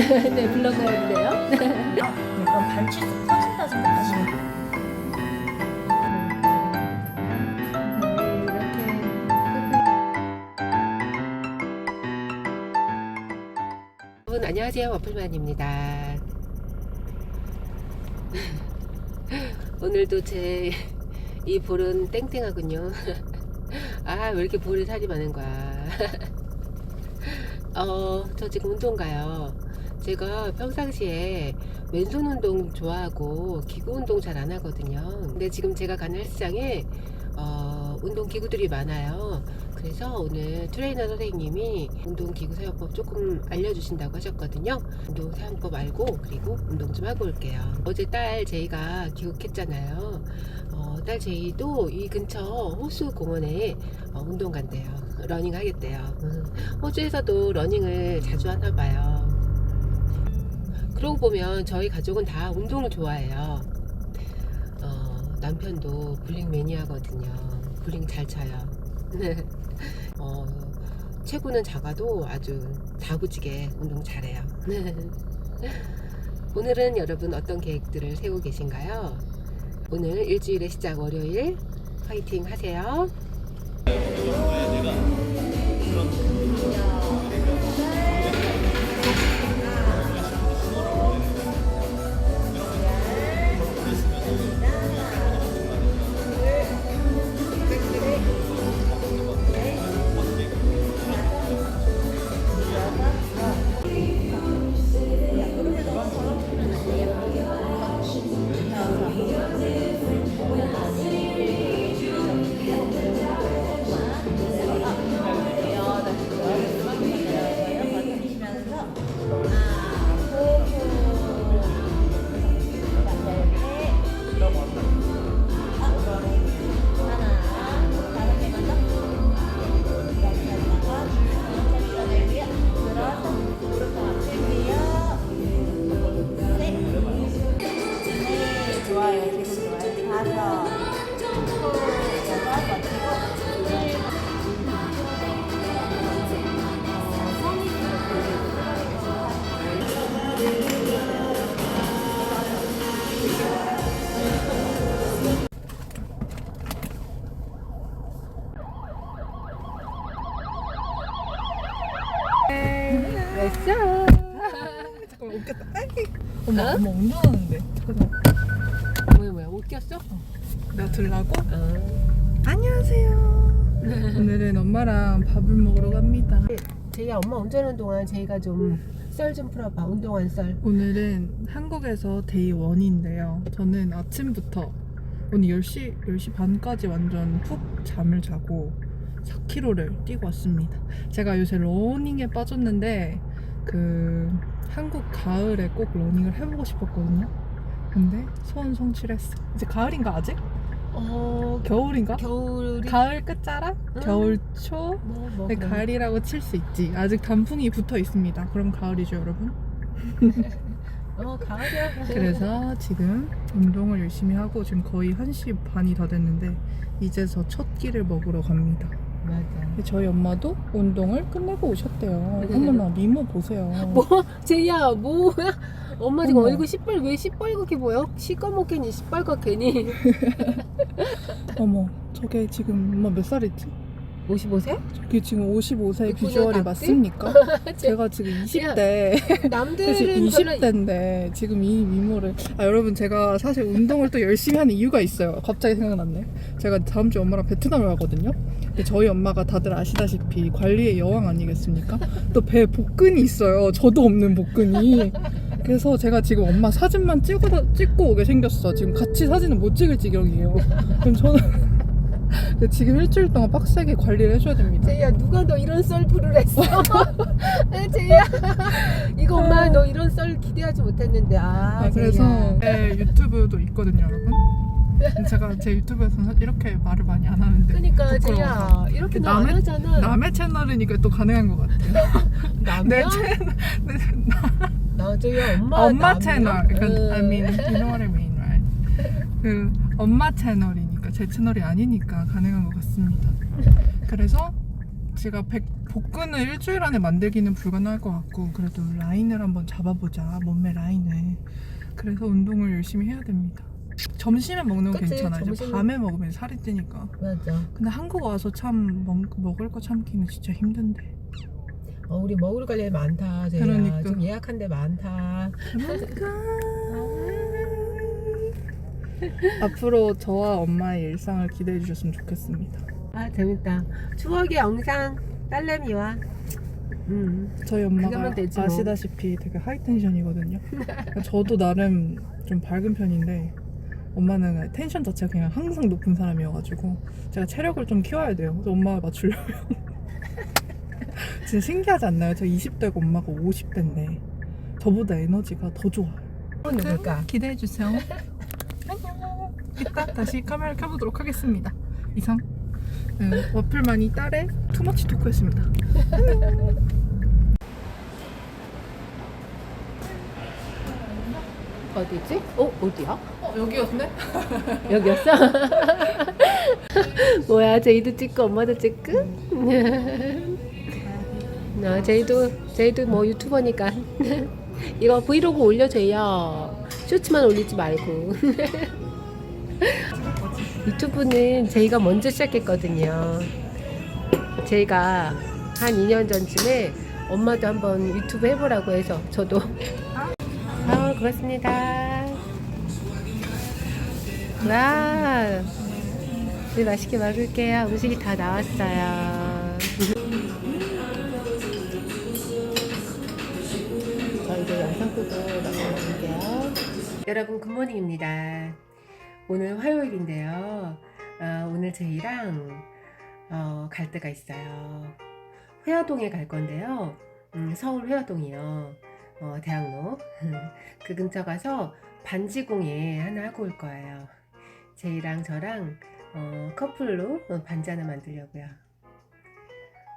네, 블로거인데요. 약간 발치수 터진다 생각하시면 돼요. 여러분 안녕하세요 와플만입니다. 오늘도 제 이 볼은 땡땡하군요. 아 왜 이렇게 볼에 살이 많은 거야? 어, 저 지금 운동 가요. 제가 평상시에 왼손 운동 좋아하고 기구 운동 잘 안 하거든요. 근데 지금 제가 가는 헬스장에 어, 운동 기구들이 많아요. 그래서 오늘 트레이너 선생님이 운동 기구 사용법 조금 알려주신다고 하셨거든요. 운동 사용법 알고 그리고 운동 좀 하고 올게요. 어제 딸 제이가 귀국했잖아요. 어, 딸 제이도 이 근처 호수 공원에 어, 운동 간대요. 러닝 하겠대요. 음, 호주에서도 러닝을 자주 하나 봐요. 그러고 보면 저희 가족은 다 운동을 좋아해요. 어, 남편도 볼링 매니아거든요. 볼링 잘 쳐요. 어, 체구는 작아도 아주 다부지게 운동 잘해요. 오늘은 여러분 어떤 계획들을 세우고 계신가요? 오늘 일주일의 시작 월요일 파이팅 하세요. 좋아요. 됐어. 잠깐만 웃겼다. 아이. 엄마 어? 엄마 운동하는데. 잠깐만 뭐야 뭐야 웃겼어? 내가 들라고? 어. 안녕하세요. 오늘은 엄마랑 밥을 먹으러 갑니다. 제이야 엄마 운전하는 동안 제이가 좀 썰 좀 풀어봐 운동한 썰. 오늘은 한국에서 데이 원인데요. 저는 아침부터 오늘 10시 10시 반까지 완전 푹 잠을 자고 4km를 뛰고 왔습니다. 제가 요새 러닝에 빠졌는데 그 한국 가을에 꼭 러닝을 해보고 싶었거든요. 근데 소원 성취했어. 이제 가을인가 아직? 어 겨울인가? 겨울이 가을 끝자락? 음. 겨울 초? 뭐, 뭐 네, 가을이라고 칠 수 있지. 아직 단풍이 붙어 있습니다. 그럼 가을이죠, 여러분. 어 가을이야. 그래서 지금 운동을 열심히 하고 지금 거의 1시 반이 다 됐는데 이제서 첫 끼를 먹으러 갑니다. 맞아. 저희 엄마도 운동을 끝내고 오셨대요. 네. 어머나 미모 보세요. 뭐 제이야 뭐야? 엄마 지금 어머. 얼굴 시뻘 왜 시뻘겋게 보여? 시꺼멓게니 시뻘겋게니? 어머, 저게 지금 엄마 몇 살이지? 55세? 저게 지금 55세 이쁘네, 비주얼이 닭띠? 맞습니까? 제가 지금 20대. 그래서 남들은 별로 20대인데 지금 이 미모를. 아 여러분 제가 사실 운동을 또 열심히 하는 이유가 있어요. 갑자기 생각났네. 제가 다음 주에 엄마랑 베트남을 가거든요. 근데 저희 엄마가 다들 아시다시피 관리의 여왕 아니겠습니까? 또 배에 복근이 있어요. 저도 없는 복근이. 그래서 제가 지금 엄마 사진만 찍어, 찍고 오게 생겼어. 지금 같이 사진은 못 찍을 지경이에요. 그럼 저는 지금 일주일 동안 빡세게 관리를 해줘야 됩니다 제이야 누가 너 이런 썰풀을 했어? 제이야 이거 엄마 너 이런 썰 기대하지 못했는데 아, 아, 그래서 제이야. 제 유튜브도 있거든요, 여러분. 제가 제 유튜브에서는 이렇게 말을 많이 안 하는데 그러니까 부끄러워서. 제이야 이렇게 너 안 남의- 하잖아 남의 채널이니까 또 가능한 것 같아요. 내 남이야? 채널, 나 제이야 엄마 엄마 남이야? 채널. 그러니까 응. I mean, you know what I mean, right? 그 엄마 채널이 니까 제 채널이 아니니까 가능한 것 같습니다. 그래서 제가 100 복근을 일주일 안에 만들기는 불가능할 것 같고 그래도 라인을 한번 잡아보자 몸매 라인을 그래서 운동을 열심히 해야 됩니다 점심에 먹는 건 그치, 괜찮아 점심은- 밤에 먹으면 살이 찌니까 맞아. 근데 한국 와서 참 먹, 먹을 거 참기는 진짜 힘든데 어, 우리 먹을 관리 많다. 제가 그러니까. 좀 예약한 데 많다. 앞으로 저와 엄마의 일상을 기대해 주셨으면 좋겠습니다 아 재밌다. 추억의 영상 딸내미와. 음. 저희 엄마가 되지 뭐. 아시다시피 되게 하이텐션이거든요 저도 나름 좀 밝은 편인데 엄마는 텐션 자체가 그냥 항상 높은 사람이어가지고 제가 체력을 좀 키워야 돼요 그래서 엄마를 맞추려면 진짜 신기하지 않나요? 저 20대고 엄마가 50대인데 저보다 에너지가 더 좋아요 어, 누굴까? 기대해 주세요. 이따 다시 카메라 켜보도록 하겠습니다. 이상 네, 와플만이 딸의 투머치 토크였습니다. 어디지? 어 어디야? 어 여기였네? 여기였어? 뭐야 제이도 찍고 엄마도 찍고? 나 제이도 제이도 뭐 유튜버니까 이거 브이로그 올려줘요. 쇼츠만 올리지 말고. 유튜브는 제이가 먼저 시작했거든요. 제이가 한 2년 전쯤에 엄마도 한번 유튜브 해보라고 해서 저도 아 고맙습니다. 와, 네 맛있게 먹을게요. 음식이 다 나왔어요. 저 이제 영상 끄고 나가볼게요. 여러분 굿모닝입니다. 오늘 화요일인데요. 어, 오늘 제이랑 어, 갈 데가 있어요. 회화동에 갈 건데요. 음, 서울 회화동이요. 어, 대학로. 그 근처 가서 반지공예 하나 하고 올 거예요. 제이랑 저랑 어, 커플로 어, 반지 하나 만들려고요.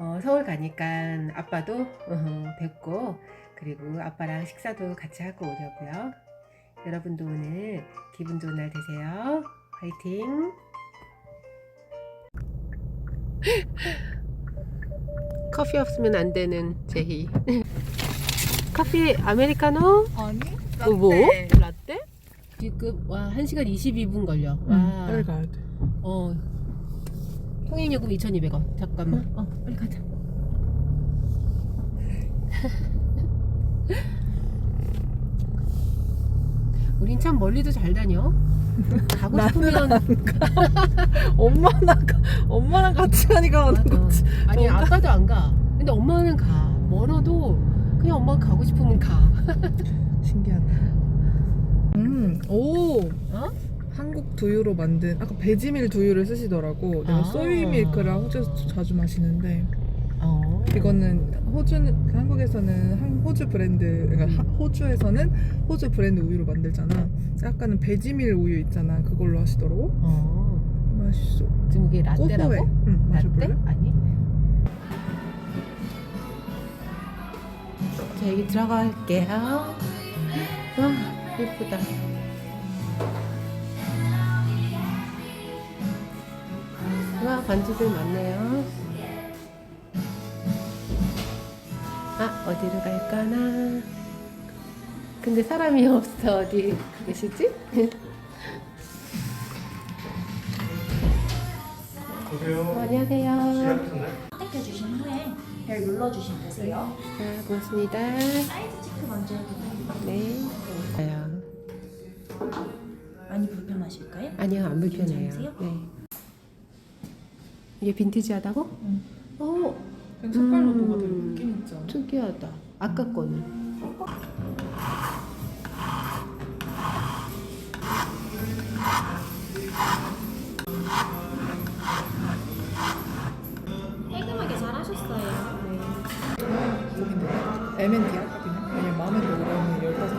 어, 서울 가니까 아빠도 어, 뵙고 그리고 아빠랑 식사도 같이 하고 오려고요. 여러분도 오늘 기분 좋은 날 되세요. 화이팅! 커피 없으면 안 되는 제희. 커피 아메리카노? 아니 어, 뭐? 라떼? 지금 와 1시간 22분 걸려. 와. 응, 빨리 가야 돼. 어. 통행요금 2,200원. 잠깐만. 어, 빨리 가자. 우린 참 멀리도 잘 다녀. 가고 싶으면 엄마랑 가- 엄마랑 같이 가니까 하는 맞아. 거지. 아니 뭔가? 아빠도 안 가. 근데 엄마는 가. 멀어도 그냥 엄마가 가고 싶으면 가. 신기하다. 음, 오. 어? 한국 두유로 만든 아까 베지밀 두유를 쓰시더라고. 내가 아. 소이 밀크를 호주에서 자주 마시는데 어. 이거는 호주 한국에서는 한 호주 브랜드 그러니까 하- 호주에서는 호주 브랜드 우유로 만들잖아. 약간은 베지밀 우유 있잖아. 그걸로 하시더라고. 어. 맛있어. 지금 이게 라떼라고? 고소해. 응, 라떼? 마셔볼래? 아니. 자, 여기 들어갈게요. 와, 예쁘다. 와, 반지들 많네요. 아, 어디로 갈까나? 근데 사람이 없어. 어디 계시지? 보세요. 안녕하세요. 선택해주신 후에 별 눌러주시면 되세요. 자, 고맙습니다. 사이즈 체크 먼저 해드릴게요. 네. 아요. 많이 불편하실까요? 아니요, 안 불편해요. 괜찮으세요? 네. 이게 빈티지하다고? 응. 어, 색깔로 음. 녹아들 느낌 있지 않아? 특이하다. 아까 거는. 깔끔하게 잘 하셨어요. 고민돼. MNT야? 그냥? 왜냐면 마음에 들어 그러면 15자,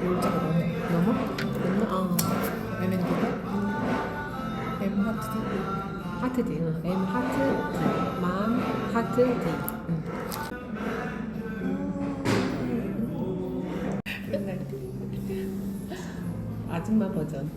10자가 넘어. 너무? 너무? 어. MNT가? M 하트? 하트 D. M 하트 D. 응. 아줌마 버전.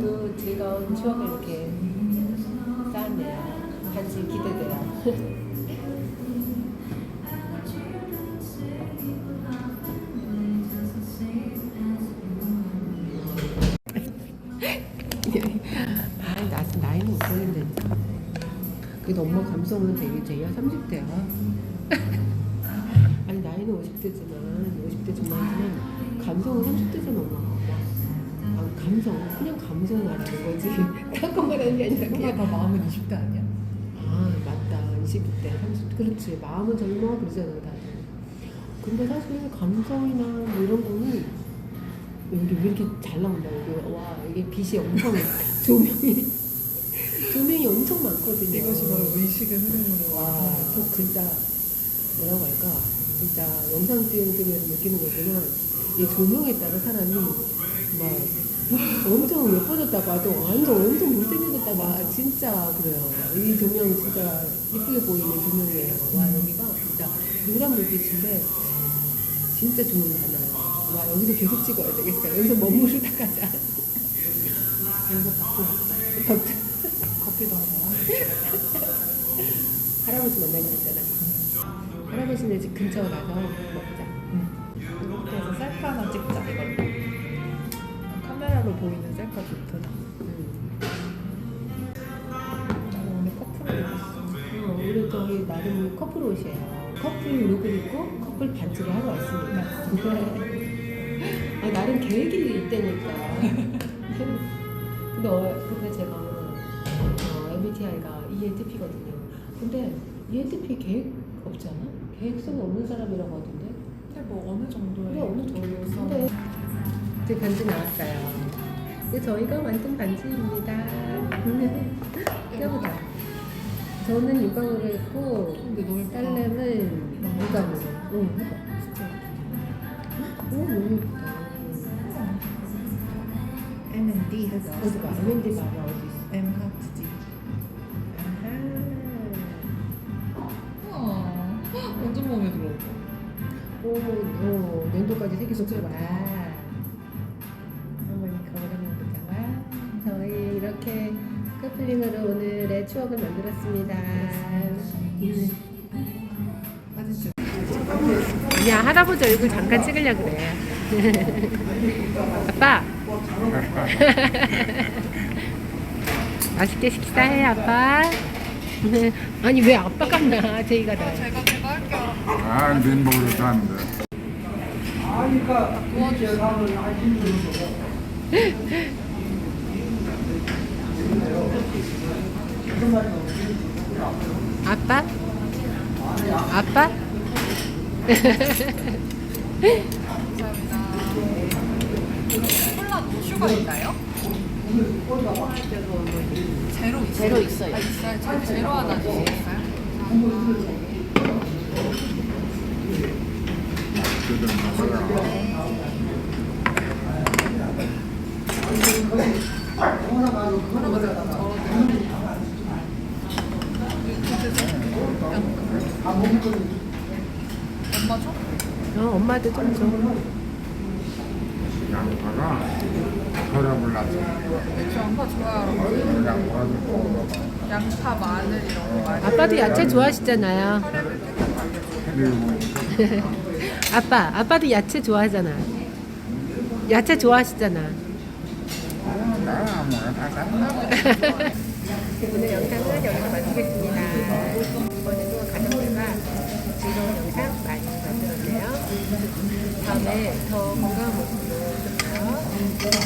오늘도 즐거운 추억을 이렇게 쌓았네요. 같이 기대돼요. 아, 엄마 감성은 되게 제야 30대야. 아니, 나이는 50대지만, 50대 중반이지만, 감성은 30대잖아, 엄마. 아, 감성, 그냥 감성 말하는 거지. 딴거 말하는 게 아니라 그냥. 다 마음은 20대 아니야? 아, 맞다. 20대, 30대. 그렇지. 마음은 젊어, 그러잖아, 다들. 근데 사실 감성이나 뭐 이런 거는 여기 왜 이렇게 잘 나온다. 여기 와 이게 빛이 엄청 조명이 조명이 엄청 많거든요. 이것이 바로 의식의 흐름으로. 와, 저 진짜 뭐라고 할까? 진짜 영상 찍으면서 느끼는 거지만 이 조명에 따라 사람이 막 엄청 예뻐졌다 봐도 완전 엄청 못생겨졌다 봐 진짜 그래요. 이 조명 진짜 이쁘게 보이는 조명이에요. 와 여기가 진짜 노란 불빛인데 진짜 조명 많아요. 와 여기서 계속 찍어야 되겠어. 여기서 머무르다 가자. 여기서 받고 갑자기 커피도 한 잔. 할아버지 만나기로 했잖아. 할아버지네 집 근처 가서 먹자. 이렇게 해서 셀카 하나 찍자 보이는 셀카 좋더라. 음. 나는 오늘 커플을 입었어. 어, 오늘 저희 나름 커플 옷이에요. 커플 룩을 입고 커플 반지를 하러 왔습니다. 아, 나름 계획이 있다니까. 근데, 어, 근데 제가 어, MBTI가 ENTP거든요. 근데 ENTP 계획 없지 않아? 계획성이 없는 사람이라고 하던데. 근데 뭐 어느 정도의 근데 어느 정도. 계획성. 근데 제 반지 나왔어요. 근데 저희가 만든 반지입니다. 예쁘다. 저는 유광으로 했고. 딸내는 유광으로. 응. 오 너무 예쁘다. M&D 해서. 어디 봐. M&D 봐봐 어디 있어. M 하트 D. 우와. 완전 마음에 들어. 오, 오 nen도까지 새기 좋구나. 추억을 만들었습니다. 그냥 할아버지 얼굴 잠깐 찍으려 그래. 아빠. 맛있게 식사해 아빠. 아니 왜 아빠가 나 제이가 나. 제가 제가 할게요. 아, 민복으로 하는데. 아 빠? 아빠? 콜라 슈가 있나요? 제로 있어요. 제로 있어요. 아, 있어요. 저 제로 하나 주시겠어요? 그들 먹어요. 엄마 줘? 어, 엄마도 좀 줘. 양파가 혈압을 낮춰. 저 양파 좋아요. 먹어. 양파, 마늘 이런 거 많이. 아빠도 야채 좋아하시잖아요. 그리고 아빠, 아빠도 야채 좋아하잖아. 야채 좋아하시잖아. 나는 아무거나 다 사. 오늘 영상은 여기서 마치겠습니다. 다음에 더 건강한 모습으로 뵙요